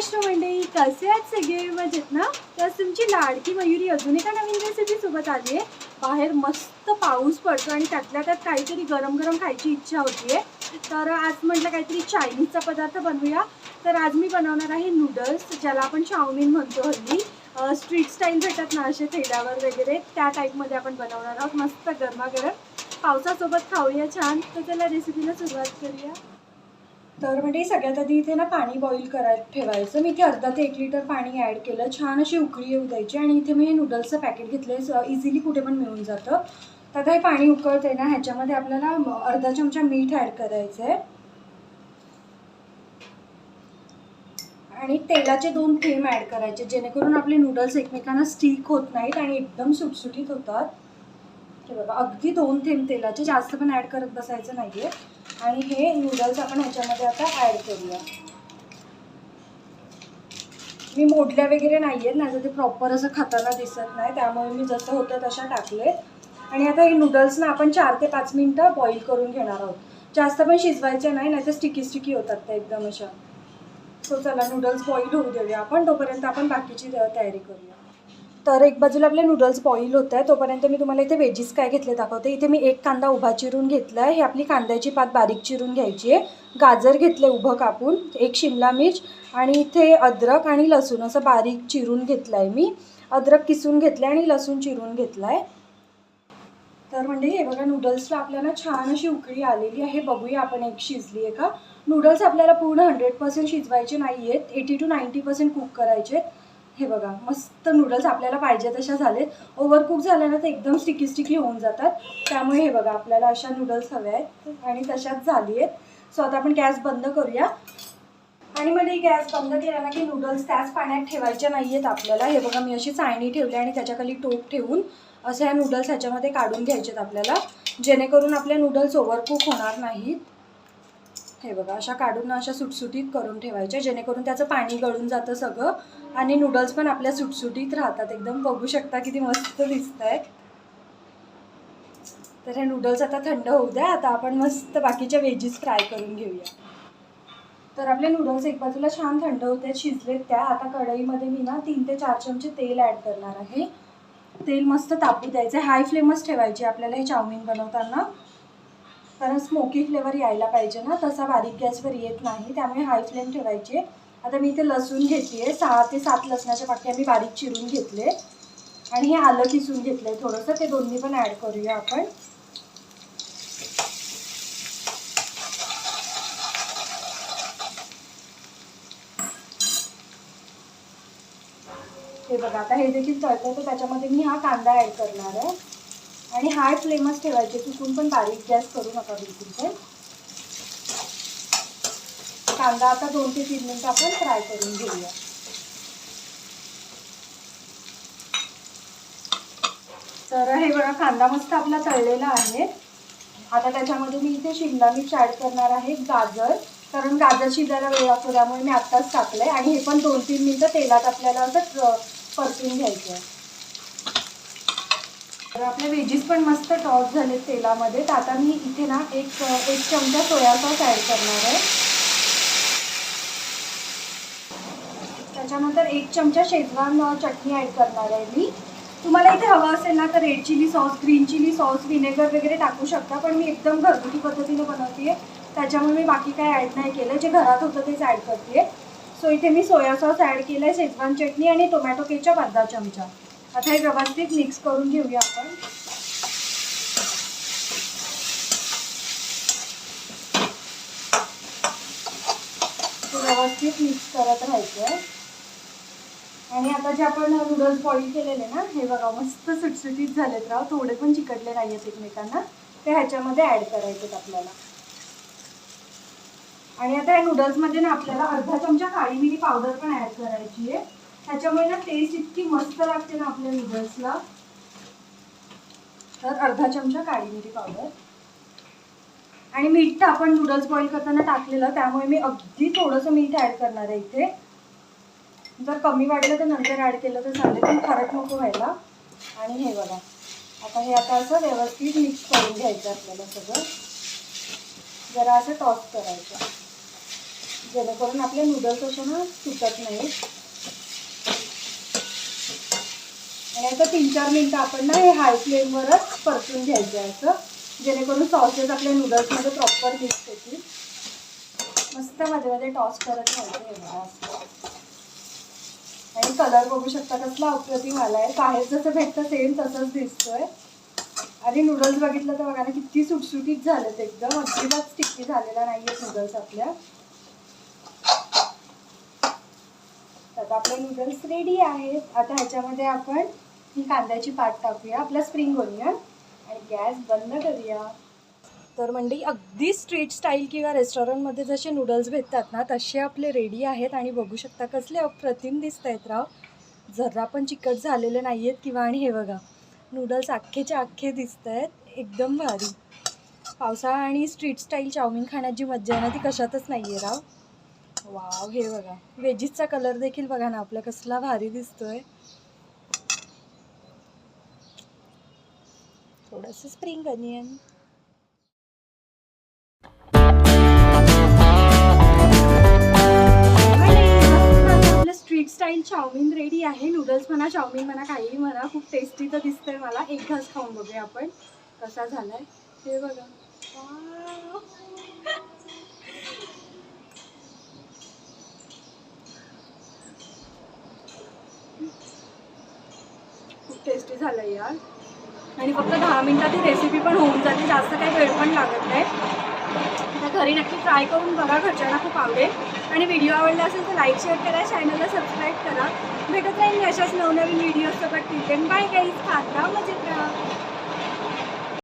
जय मंडळी कसे आहेत सगळे? मजेत ना? तर तुमची लाडकी मयुरी अजून एका नवीन रेसिपी सोबत आली आहे. बाहेर मस्त पाऊस पडतो आणि त्यातल्या त्यात काहीतरी गरम गरम खायची इच्छा होतीये. तर आज म्हटलं काहीतरी चायनीजचा पदार्थ बनवूया. तर आज मी बनवणार आहे नूडल्स ज्याला आपण चाऊमिन म्हणतो हल्ली. स्ट्रीट स्टाईल भेटत ना असे थैल्यावर वगैरे त्या टाईपमध्ये आपण बनवणार आहोत. मस्त गरमागरम. पावसासोबत खाऊया छान. तर त्याला रेसिपीला सुरुवात करूया. तर म्हणजे सगळ्यात आधी इथे ना पाणी बॉईल करायला ठेवायचं. मी इथे अर्धा ते एक लिटर पाणी ॲड केलं. छान अशी उकळी येऊ द्यायची आणि इथे मी हे नूडल्सचं पॅकेट घेतलं इझिली कुठे पण मिळून जातं. तर आता हे पाणी उकळते ना ह्याच्यामध्ये आपल्याला अर्धा चमचा मीठ ॲड करायचं आहे आणि तेलाचे दोन थेंब ॲड करायचे जेणेकरून आपले नूडल्स एकमेकांना स्टिक होत नाहीत आणि एकदम सुटसुटीत होतात. हे बघा अगदी दोन थेंब तेलाचे जास्त पण ॲड करत बसायचं नाही आहे आणि हे नूडल्स आपण ह्याच्यामध्ये आता ॲड करूया. मी मोडल्या वगैरे नाही आहेत नाही तर ते प्रॉपर असं खाताना दिसत नाही त्यामुळे मी जसं होतं तशा टाकले आणि आता हे नूडल्सना आपण चार ते पाच मिनटं बॉईल करून घेणार आहोत. जास्त पण शिजवायचे नाही नाही तर स्टिकी स्टिकी होतात त्या एकदम अशा. सो चला नूडल्स बॉईल होऊ देऊया आपण तोपर्यंत आपण बाकीची तयारी करूया. तर एक बाजूला आपले नूडल्स बॉईल होत आहे तोपर्यंत मी तुम्हाला इथे वेजीस काय घेतले दाखवते. इथे मी एक कांदा उभा चिरून घेतला आहे हे आपली कांद्याची पात बारीक चिरून घ्यायची आहे. गाजर घेतले उभं कापून एक शिमला मिर्च आणि इथे अद्रक आणि लसूण असं बारीक चिरून घेतलं आहे मी. अद्रक किसून घेतलं आणि लसूण चिरून घेतलं आहे तर म्हणजे हे बघा नूडल्सला आपल्याला छान अशी उकळी आलेली आहे. बघूया आपण एक शिजली आहे का? नूडल्स आपल्याला पूर्ण हंड्रेड पर्सेंट शिजवायचे नाही आहेत eighty to ninety percent cook करायचे आहेत. हे बघा मस्त नूडल्स आपल्याला पाहिजे तशा झालेत. ओव्हरकुक झाल्या ना तर एकदम स्टिकी स्टिकी होऊन जातात. त्यामुळे हे बघा आपल्याला अशा नूडल्स हव्या आहेत. आणि तशाच झाली आहेत. सो आता आपण गॅस बंद करूया. आणि म्हणजे गॅस बंद केला ना की नूडल्स त्याच पाण्यात ठेवायचे नाही आहेत आपल्याला. हे बघा मी अशी चाळणी ठेवली आणि त्याच्याखाली टोप ठेवून असे ह्या नूडल्स ह्याच्यामध्ये काढून घ्यायचे आहेत आपल्याला. जेणेकरून आपले नूडल्स ओव्हरकुक होणार नाहीत. हे बघा अशा काढून ना अशा सुटसुटीत करून ठेवायच्या जेणेकरून त्याचं पाणी गळून जातं सगळं आणि नूडल्स पण आपल्या सुटसुटीत राहतात. एकदम बघू शकता किती मस्त दिसत आहेत तर हे नूडल्स आता थंड होऊ द्या आता आपण मस्त बाकीच्या वेजीस फ्राय करून घेऊया. तर आपले नूडल्स एक बाजूला छान थंड होते शिजलेत त्या. आता कढईमध्ये मी ना तीन ते चार चमचे तेल ॲड करणार आहे. तेल मस्त तापू द्यायचं. हाय फ्लेमच ठेवायची आपल्याला हे चाऊमिन बनवताना. कारण स्मोकी फ्लेवर यायला पाहिजे ना. तसा बारीक गॅसवर येत नाही. त्यामुळे हाय फ्लेम ठेवायची. आता मी इथे लसूण घेते सहा ते सात लसणाच्या पाकळ्या मी बारीक चिरून घेतले. आणि हे आलं किसून घेतलं आहे थोडंसं. ते दोन्ही पण ॲड करूया आपण. हे बघा आता हे देखील तळतं. तर त्याच्यामध्ये मी हा कांदा ॲड करणार आहे. आणि हाय फ्लेमच ठेवायचे चुकून पण बारीक गॅस करू नका बिलकुल ते कांदा आता दोन ते तीन मिनिट आपण फ्राय करून घेऊया. तर हे बघा कांदा मस्त आपला तळलेला आहे. आता त्याच्यामध्ये मी इथे शिमला मिर्च ॲड करणार आहे गाजर. कारण गाजर शिजायला वेळ लागतो त्यामुळे मी आत्ताच टाकलं आहे आणि हे पण दोन तीन मिनटं तेलात आपल्याला असं परतून घ्यायचं आहे तर आपले वेजीस पण मस्त टॉस झाले तेलामध्ये. तर आता मी इथे ना एक एक चमचा सोया सॉस ॲड करणार आहे. त्याच्यानंतर एक चमचा शेजवान चटणी ॲड करणार आहे मी. तुम्हाला इथे हवं असेल ना तर red chilli sauce green chilli sauce vinegar वगैरे टाकू शकता पण मी एकदम घरगुती पद्धतीने बनवते त्याच्यामुळे मी बाकी काय ॲड नाही केलं. जे घरात होतं तेच ॲड करते सो इथे मी सोया सॉस ॲड केलं आहे शेजवान चटणी आणि टोमॅटो केचप अर्धा चमचा. आता हे व्यवस्थित मिक्स करून घेऊया आपण. व्यवस्थित मिक्स करत राहायचं आहे आणि आता जे आपण नूडल्स बॉईल केलेले ना हे बघा मस्त सुटसुटीत झालेत राव. थोडे पण चिकटले नाही आहेत एकमेकांना. ते ह्याच्यामध्ये ॲड करायचेत आपल्याला. आणि आता या नूडल्समध्ये ना आपल्याला अर्धा चमचा काळी मिरी पावडर पण ॲड करायची आहे त्याच्यामुळे ना टेस्ट इतकी मस्त लागते ना आपल्या नूडल्सला तर अर्धा चमचा काळी मिरी पावडर आणि मीठ तर आपण नूडल्स बॉईल करताना टाकलेलं त्यामुळे मी अगदी थोडंसं मीठ ॲड करणार आहे इथे. जर कमी वाढलं तर नंतर ॲड केलं तर चालेल पण फरक नको व्हायला. आणि हे बघा आता हे आता असं व्यवस्थित मिक्स करून घ्यायचं आपल्याला सगळं. जरा असं टॉस करायचं. जेणेकरून आपले नूडल्स असे ना सुटत नाहीत. आणि आता तीन चार मिनटं आपण ना हे हाय फ्लेमवरच परतून घ्यायचं आहे असं. जेणेकरून सॉसेस आपल्या नूडल्समध्ये प्रॉपर मिक्स होतील. मस्त मध्ये मध्ये टॉस करत राहायचं आणि कलर बघू शकता कसला अप्रतिम आला आहे. बाहेर जसं भेटतं सेम तसंच दिसतोय. आणि नूडल्स बघितलं तर बघा ना किती सुटसुटीत झालेत एकदम. अजिबात स्टिकी झालेला नाही आहे नूडल्स आपल्या आता आपले नूडल्स रेडी आहेत. आता ह्याच्यामध्ये आपण ही कांद्याची पात टाकूया. आपला स्प्रिंग ओनियन आणि गॅस बंद करूया. तर म्हणजे अगदी स्ट्रीट स्टाईल किंवा रेस्टॉरंटमध्ये जसे नूडल्स भेटतात ना तसे आपले रेडी आहेत आणि बघू शकता कसले अप्रतिम दिसत आहेत राव. जरा पण चिकट झालेले नाही आहेत किंवा आणि हे बघा नूडल्स अख्खेचे अख्खे दिसत आहेत. एकदम भारी. पावसाळा आणि स्ट्रीट स्टाईल चाऊमिन जी मज्जा आहे ना ती कशातच नाही आहे राव. वाव हे बघा. वेजीसचा कलर देखील बघा ना आपला कसला भारी दिसतोय. थोडंसं spring onion street style chowmein ready आहे. नूडल्स म्हणा चाऊमिन म्हणा काहीही म्हणा खूप टेस्टी तर दिसतंय मला. एक घास खाऊन बघूया आपण. कसा झालाय? हे बघा. खूप टेस्टी झालं यार. आणि फक्त दहा मिनटात ही रेसिपी पण होऊन जाते जास्त काही वेळ पण लागत नाही. तर घरी नक्की ट्राय करून बघा घरच्यांना खूप आवडेल. आणि व्हिडिओ आवडला असेल तर लाईक शेअर करा चॅनलला सबस्क्राईब करा. भेटत राहील मी अशाच नवनवीन व्हिडिओसोबत ठीक आहे बाय काही खात राहा.